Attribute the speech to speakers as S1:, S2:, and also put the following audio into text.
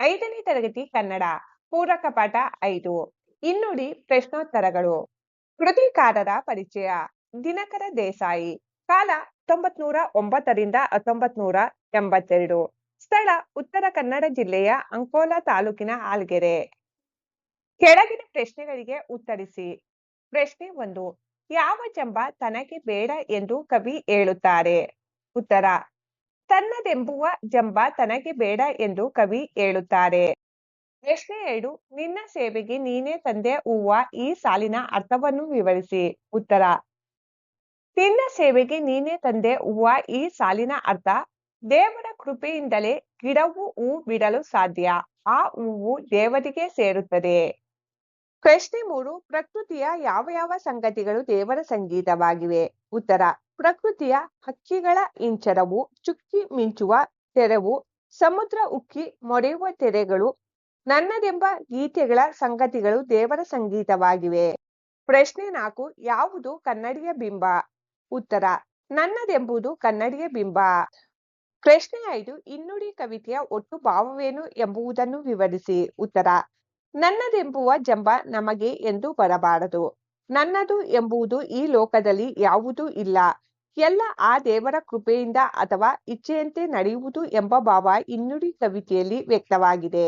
S1: ಐದನೇ ತರಗತಿ ಕನ್ನಡ, ಪೂರಕ ಪಾಠ ಐದು. ಇನ್ನುಡಿ ಪ್ರಶ್ನೋತ್ತರಗಳು. ಕೃತಿಕಾರರ ಪರಿಚಯ. ದಿನಕರ ದೇಸಾಯಿ. ಕಾಲ ಹತ್ತೊಂಬತ್ ನೂರ ಒಂಬತ್ತರಿಂದ ಹತ್ತೊಂಬತ್ ನೂರ ಎಂಬತ್ತೆರಡು. ಸ್ಥಳ ಉತ್ತರ ಕನ್ನಡ ಜಿಲ್ಲೆಯ ಅಂಕೋಲಾ ತಾಲೂಕಿನ ಆಲ್ಗೆರೆ ಕೆಳಗಿನ ಪ್ರಶ್ನೆಗಳಿಗೆ ಉತ್ತರಿಸಿ. ಪ್ರಶ್ನೆ ಒಂದು. ಯಾವ ಜಂಬ ತನಗೆ ಬೇಡ ಎಂದು ಕವಿ ಹೇಳುತ್ತಾರೆ. ಉತ್ತರ. ತನ್ನದೆಂಬುವ ಜಂಬ ತನಗೆ ಬೇಡ ಎಂದು ಕವಿ ಹೇಳುತ್ತಾರೆ. ಪ್ರಶ್ನೆ ಎರಡು, ನಿನ್ನ ಸೇವೆಗೆ ನೀನೇ ತಂದೆ ಹೂವ, ಈ ಸಾಲಿನ ಅರ್ಥವನ್ನು ವಿವರಿಸಿ. ಉತ್ತರ, ನಿನ್ನ ಸೇವೆಗೆ ನೀನೇ ತಂದೆ ಹೂವ, ಈ ಸಾಲಿನ ಅರ್ಥ, ದೇವರ ಕೃಪೆಯಿಂದಲೇ ಗಿಡವು ಹೂ ಬಿಡಲು ಸಾಧ್ಯ, ಆ ಹೂವು ದೇವರಿಗೆ ಸೇರುತ್ತದೆ. ಪ್ರಶ್ನೆ ಮೂರು, ಪ್ರಕೃತಿಯ ಯಾವ ಯಾವ ಸಂಗತಿಗಳು ದೇವರ ಸಂಗೀತವಾಗಿವೆ? ಉತ್ತರ ಪ್ರಕೃತಿಯ ಹಕ್ಕಿಗಳ ಇಂಚರವು, ಚುಕ್ಕಿ ಮಿಂಚುವ ತೆರವು, ಸಮುದ್ರ ಉಕ್ಕಿ ಮೊರೆಯುವ ತೆರೆಗಳು, ನನ್ನದೆಂಬ ಗೀತೆಗಳ ಸಂಗತಿಗಳು ದೇವರ ಸಂಗೀತವಾಗಿವೆ. ಪ್ರಶ್ನೆ ನಾಲ್ಕು, ಯಾವುದು ಕನ್ನಡಿಯ ಬಿಂಬ? ಉತ್ತರ, ನನ್ನದೆಂಬುದು ಕನ್ನಡಿಯ ಬಿಂಬ. ಪ್ರಶ್ನೆ ಐದು ಇನ್ನುಡಿ ಕವಿತೆಯ ಒಟ್ಟು ಭಾವವೇನು ಎಂಬುದನ್ನು ವಿವರಿಸಿ. ಉತ್ತರ, ನನ್ನದೆಂಬುವ ಜಂಬ ನಮಗೆ ಎಂದು ಬರಬಾರದು. ನನ್ನದು ಎಂಬುದು ಈ ಲೋಕದಲ್ಲಿ ಯಾವುದೂ ಇಲ್ಲ. ಎಲ್ಲ ಆ ದೇವರ ಕೃಪೆಯಿಂದ ಅಥವಾ ಇಚ್ಛೆಯಂತೆ ನಡೆಯುವುದು ಎಂಬ ಭಾವ ಇನ್ನುಡಿ ಕವಿತೆಯಲ್ಲಿ ವ್ಯಕ್ತವಾಗಿದೆ.